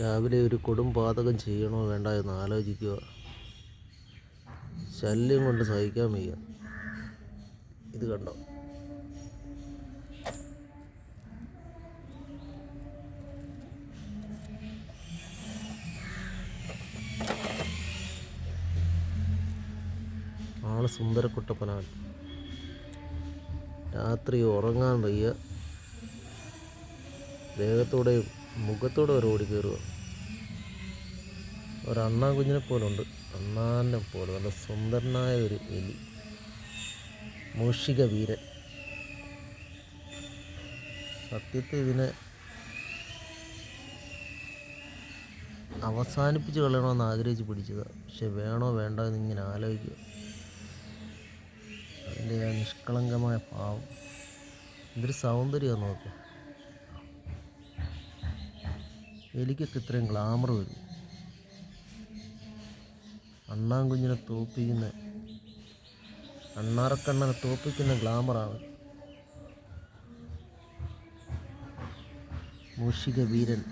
രാവിലെ ഒരു കൊടും പാതകം ചെയ്യണോ വേണ്ട എന്ന് ആലോചിക്കുക. ശല്യം കൊണ്ട് സഹിക്കാൻ വയ്യ. ഇത് കണ്ടോ? ആൾ സുന്ദരക്കുട്ടപ്പനാണ്. രാത്രി ഉറങ്ങാൻ വയ്യ. ദേഹത്തോടെയും മുഖത്തോടെ ഒരു ഓടി കയറുക. ഒരു അണ്ണാൻ കുഞ്ഞിനെ പോലുണ്ട്. അണ്ണാനെ പോലെ നല്ല സുന്ദരനായ ഒരു എലി. മൂഷിക വീരൻ. സത്യത്തിൽ ഇതിനെ അവസാനിപ്പിച്ച് കളയണമെന്ന് ആഗ്രഹിച്ച് പിടിച്ചതാണ് പക്ഷെ വേണോ വേണ്ടോ എന്ന് ഇങ്ങനെ ആലോചിക്കുക. അതിന്റെ ആ നിഷ്കളങ്കമായ ഭാവം. ഇതൊരു സൗന്ദര്യമാണ് നോക്കുക എലിക്കൊക്കെ ഇത്രയും ഗ്ലാമർ വരും. അണ്ണാൻ കുഞ്ഞിനെ തോപ്പിക്കുന്ന അണ്ണാറക്കണ്ണനെ തോപ്പിക്കുന്ന ഗ്ലാമറാണ് മൂഷിക വീരൻ.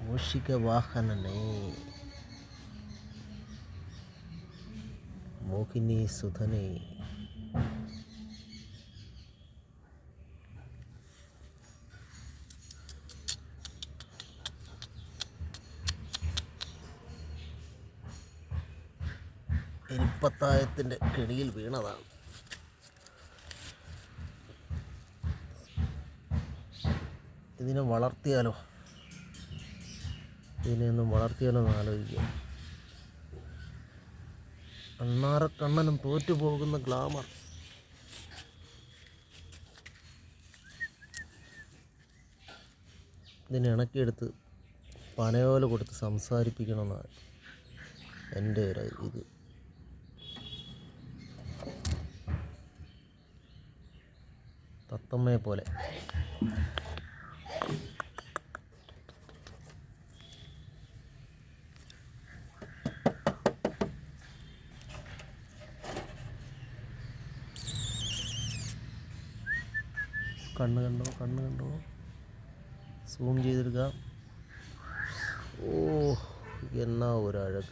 മൂഷിക വാഹനനെ. മോഹിനി സുധനെ. എലിപ്പത്തായത്തിന്റെ കെണിയിൽ വീണതാണ്. ഇതിനെ വളർത്തിയാലോ? ഇതിനെ ഒന്നും വളർത്തിയാലോ എന്ന് ആലോചിക്കുക. അണ്ണാറക്കണ്ണനും തോറ്റു പോകുന്ന ഗ്ലാമർ. ഇതിനെ ഇണക്കിയെടുത്ത് പനയോല കൊടുത്ത് സംസാരിപ്പിക്കണമെന്നാണ് എന്റെ ഒരു ഇത്. തത്തമ്മയെ പോലെ. കണ്ണ് കണ്ടോ കണ്ണ് കണ്ടോ? സൂം ചെയ്തെടുക്കാം. ഓ എന്നാ ഒരു അഴക്